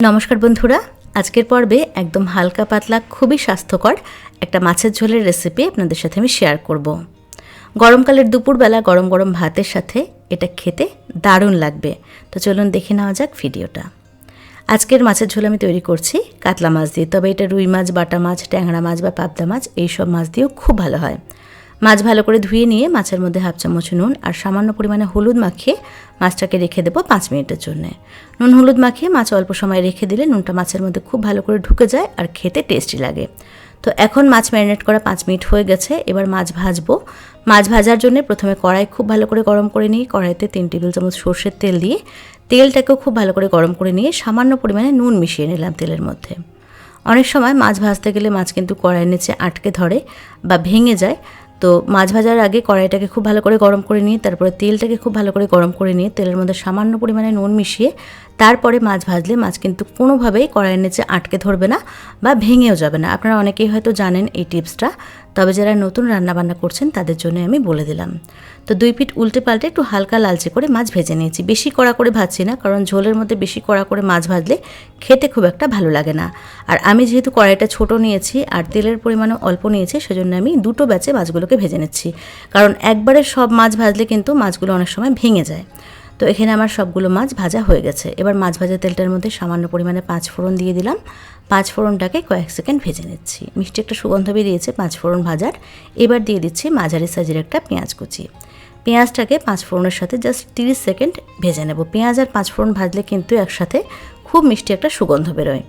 নমস্কার বন্ধুরা, আজকের পর্বে একদম হালকা পাতলা, খুবই স্বাস্থ্যকর একটা মাছের ঝোলের রেসিপি আপনাদের সাথে আমি শেয়ার করব। গরমকালের দুপুরবেলা গরম গরম ভাতের সাথে এটা খেতে দারুণ লাগবে। তো চলুন দেখে নেওয়া যাক ভিডিওটা। আজকের মাছের ঝোল আমি তৈরি করছি কাতলা মাছ দিয়ে, তবে এটা রুই মাছ, বাটা মাছ, ট্যাংরা মাছ বা পাবদা মাছ, এইসব মাছ দিয়েও খুব ভালো হয়। মাছ ভালো করে ধুয়ে নিয়ে মাছের মধ্যে হাফ চামচ নুন আর সামান্য পরিমাণে হলুদ মাখিয়ে মাছটাকে রেখে দেবো পাঁচ মিনিটের জন্য। নুন হলুদ মাখিয়ে মাছ অল্প সময় রেখে দিলে নুনটা মাছের মধ্যে খুব ভালো করে ঢুকে যায় আর খেতে টেস্টি লাগে। তো এখন মাছ ম্যারিনেট করা পাঁচ মিনিট হয়ে গেছে, এবার মাছ ভাজবো। মাছ ভাজার জন্য প্রথমে কড়াই খুব ভালো করে গরম করে নিই, কড়াইতে তিন টেবিল চামচ সর্ষের তেল দিয়ে। তেলটাকেও খুব ভালো করে গরম করে নিয়ে সামান্য পরিমাণে নুন মিশিয়ে নিলাম তেলের মধ্যে। অনেক সময় মাছ ভাজতে গেলে মাছ কিন্তু কড়াইয়ের নিচে আটকে ধরে বা ভেঙে যায় তো মাছ ভাজার আগে কড়াইটাকে খুব ভালো করে গরম করে নিয়ে, তারপরে তেলটাকে খুব ভালো করে গরম করে নিয়ে, তেলের মধ্যে সামান্য পরিমাণে নুন মিশিয়ে তারপরে মাছ ভাজলে মাছ কিন্তু কোনোভাবেই কড়াইয়ের নিচে আটকে ধরবে না বা ভেঙেও যাবে না। আপনারা অনেকেই হয়তো জানেন এই টিপসটা। তবে যারা নতুন রান্নাবান্না করছেন, তাদের জন্য আমি বলে দিলাম। তো দুই পিঠ উল্টে পাল্টে একটু হালকা লালচে করে মাছ ভেজে নিয়েছি। বেশি কড়া করে ভাজছি না, কারণ ঝোলের মধ্যে বেশি কড়া করে মাছ ভাজলে খেতে খুব একটা ভালো লাগে না। আর আমি যেহেতু কড়াইটা ছোট নিয়েছি আর তেলের পরিমাণও অল্প নিয়েছি, সেজন্য আমি দুটো ব্যাচে মাছগুলোকে ভেজে নিচ্ছি। কারণ একবারে সব মাছ ভাজলে কিন্তু মাছগুলো অনেক সময় ভেঙে যায়। তো এখানে আমার সবগুলো মাছ ভাজা হয়ে গেছে। এবার মাছ ভাজা তেলটার মধ্যে সামান্য পরিমাণে পাঁচ ফোড়ন দিয়ে দিলাম। পাঁচ ফোড়নটাকে কয়েক সেকেন্ড ভেজে নিচ্ছি। মিষ্টি একটা সুগন্ধ বেরিয়েছে পাঁচ ফোড়ন ভাজার। এবার দিয়ে দিচ্ছি মাঝারি সাইজের একটা পেঁয়াজ কুচি। পেঁয়াজটাকে পাঁচ ফোড়নের সাথে জাস্ট তিরিশ সেকেন্ড ভেজে নেব। পেঁয়াজ আর পাঁচ ফোড়ন ভাজলে কিন্তু একসাথে খুব মিষ্টি একটা সুগন্ধ বেরোয়।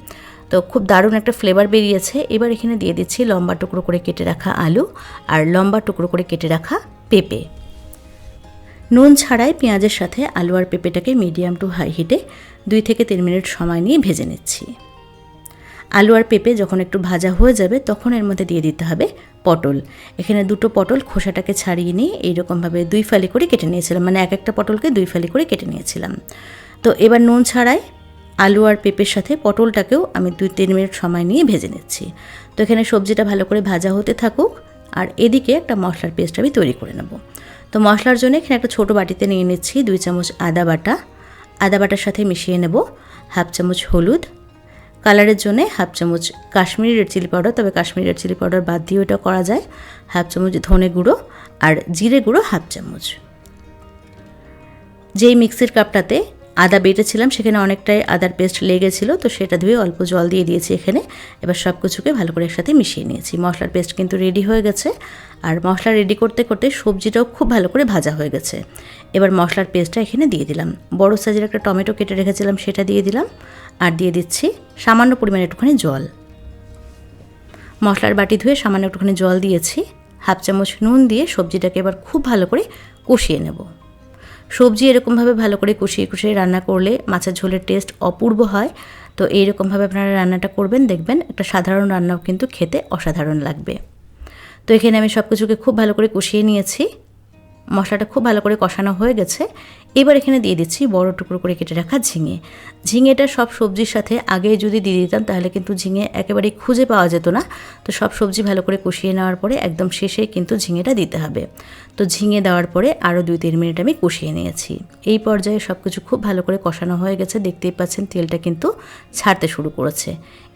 তো খুব দারুণ একটা ফ্লেভার বেরিয়েছে। এবার এখানে দিয়ে দিচ্ছি লম্বা টুকরো করে কেটে রাখা আলু আর লম্বা টুকরো করে কেটে রাখা পেঁপে। নুন ছাড়াই পেঁয়াজের সাথে আলু আর পেঁপেটাকে মিডিয়াম টু হাই হিটে দুই থেকে তিন মিনিট সময় নিয়ে ভেজে নিচ্ছি। আলু আর পেঁপে যখন একটু ভাজা হয়ে যাবে, তখন এর মধ্যে দিয়ে দিতে হবে পটল। এখানে দুটো পটল খোসাটাকে ছাড়িয়ে নিয়ে এইরকমভাবে দুই ফালি করে কেটে নিয়েছিলাম মানে এক একটা পটলকে দুই ফালি করে কেটে নিয়েছিলাম। তো এবার নুন ছাড়াই আলু আর পেঁপের সাথে পটলটাকেও আমি দুই তিন মিনিট সময় নিয়ে ভেজে নিচ্ছি। তো এখানে সবজিটা ভালো করে ভাজা হতে থাকুক, আর এদিকে একটা মশলার পেস্ট আমি তৈরি করে নেব। তো মশলার জন্য এখানে একটা ছোটো বাটিতে নিয়ে নিচ্ছি দুই চামচ আদা বাটা। আদা বাটার সাথে মিশিয়ে নেব হাফ চামচ হলুদ। কালারের জন্য হাফ চামচ কাশ্মীরি রেড চিলি পাউডার, তবে কাশ্মীরি রেড চিলি পাউডার বাদ দিয়ে ওটা করা যায়। হাফ চামচ ধনে গুঁড়ো আর জিরে গুঁড়ো হাফ চামচ। যেই মিক্সির কাপটাতে আদা বেটেছিলাম, সেখানে অনেকটাই আদার পেস্ট লেগেছিলো, তো সেটা ধুয়ে অল্প জল দিয়ে দিয়েছি এখানে। এবার সব কিছুকে ভালো করে একসাথে মিশিয়ে নিয়েছি। মশলার পেস্ট কিন্তু রেডি হয়ে গেছে, আর মশলা রেডি করতে করতে সবজিটাও খুব ভালো করে ভাজা হয়ে গেছে। এবার মশলার পেস্টটা এখানে দিয়ে দিলাম। বড় সাইজের একটা টমেটো কেটে রেখেছিলাম, সেটা দিয়ে দিলাম, আর দিয়ে দিচ্ছি সামান্য পরিমাণে একটুখানি জল। মশলার বাটি ধুয়ে সামান্য একটুখানি জল দিয়েছি। হাফ চামচ নুন দিয়ে সবজিটাকে এবার খুব ভালো করে কষিয়ে নেব। সবজি এরকমভাবে ভালো করে কষিয়ে কষিয়ে রান্না করলে মাছের ঝোলের টেস্ট অপূর্ব হয়। তো এইরকমভাবে আপনারা রান্নাটা করবেন, দেখবেন একটা সাধারণ রান্নাও কিন্তু খেতে অসাধারণ লাগবে। তো এখানে আমি সব কিছুকে খুব ভালো করে কষিয়ে নিয়েছি। মশলাটা খুব ভালো করে কষানো হয়ে গেছে। এবার এখানে দিয়ে দিচ্ছি বড় টুকরো করে কেটে রাখা ঝিঙে। ঝিঙেটা সব সবজির সাথে আগে যদি দিয়ে দিতাম তাহলে কিন্তু ঝিঙে একেবারেই খুঁজে পাওয়া যেত না। তো সব সবজি ভালো করে কষিয়ে নেওয়ার পরে একদম শেষে কিন্তু ঝিঙেটা দিতে হবে। তো ঝিঙে দেওয়ার পরে আরও দুই তিন মিনিট আমি কষিয়ে নিয়েছি। এই পর্যায়ে সব কিছু খুব ভালো করে কষানো হয়ে গেছে। দেখতেই পাচ্ছেন তেলটা কিন্তু ছাড়তে শুরু করেছে।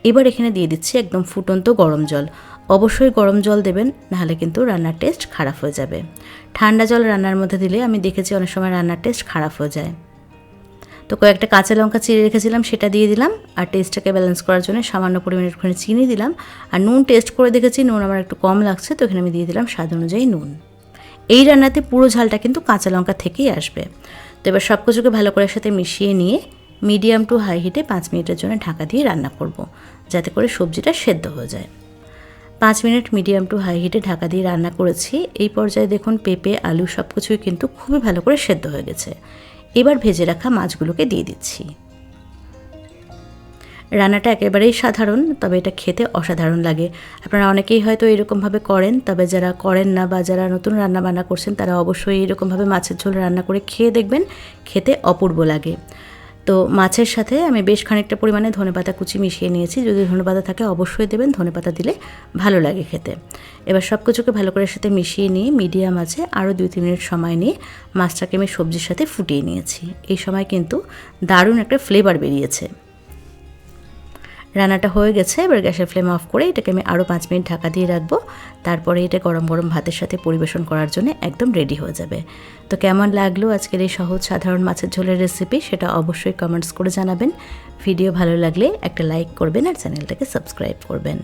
এবার এখানে দিয়ে দিচ্ছি একদম ফুটন্ত গরম জল। অবশ্যই গরম জল দেবেন, নাহলে কিন্তু রান্নার টেস্ট খারাপ হয়ে যাবে। ঠান্ডা জল রান্নার মধ্যে দিলে আমি দেখেছি অনেক সময় রান্নার টেস্ট খারাপ হয়ে যায়। তো কয়েকটা কাঁচা লঙ্কা চিড়ে রেখেছিলাম, সেটা দিয়ে দিলাম, আর টেস্টটাকে ব্যালেন্স করার জন্য সামান্য পরিমাণে একটুখানি চিনি দিলাম, আর নুন টেস্ট করে দেখেছি, নুন আমার একটু কম লাগছে, তো এখানে আমি দিয়ে দিলাম স্বাদ অনুযায়ী নুন। এই রান্নাতে পুরো ঝালটা কিন্তু কাঁচা লঙ্কা থেকেই আসবে। তো এবার সব কিছুকে ভালো করে সাথে মিশিয়ে নিয়ে মিডিয়াম টু হাই হিটে পাঁচ মিনিটের জন্য ঢাকা দিয়ে রান্না করব, যাতে করে সবজিটা সেদ্ধ হয়ে যায়। পাঁচ মিনিট মিডিয়াম টু হাই হিটে ঢাকা দিয়ে রান্না করেছি। এই পর্যায়ে দেখুন পেঁপে, আলু সব কিছুই কিন্তু খুবই ভালো করে সেদ্ধ হয়ে গেছে। এবার ভেজে রাখা মাছগুলোকে দিয়ে দিচ্ছি। রান্নাটা একেবারেই সাধারণ, তবে এটা খেতে অসাধারণ লাগে। আপনারা অনেকেই হয়তো এরকমভাবে করেন, তবে যারা করেন না বা যারা নতুন রান্না বান্না করছেন, তারা অবশ্যই এরকমভাবে মাছের ঝোল রান্না করে খেয়ে দেখবেন, খেতে অপূর্ব লাগে। তো মাছের সাথে আমি বেশ খানিকটা পরিমাণে ধনেপাতা কুচি মিশিয়ে নিয়েছি। যদি ধনেপাতা থাকে অবশ্যই দেবেন, ধনেপাতা দিলে ভালো লাগে খেতে। এবার সব কিছুকে ভালো করে সাথে মিশিয়ে নিয়ে, মিডিয়াম আছে আরও দুই তিন মিনিট সময় নিয়ে মাছটাকে আমি সবজির সাথে ফুটিয়ে নিয়েছি। এই সময় কিন্তু দারুণ একটা ফ্লেভার বেরিয়েছে। রান্নাটা হয়ে গেছে, এবার গ্যাসের ফ্লেম অফ করে এটাকে আমি আরও পাঁচ মিনিট ঢাকা দিয়ে রাখব। তারপরে এটা গরম গরম ভাতের সাথে পরিবেশন করার জন্য একদম রেডি হয়ে যাবে। তো কেমন লাগল আজকের এই সহজ সাধারণ মাছের ঝোলের রেসিপি সেটা অবশ্যই কমেন্টস করে জানাবেন। ভিডিও ভালো লাগলে একটা লাইক করবেন আর চ্যানেলটাকে সাবস্ক্রাইব করবেন।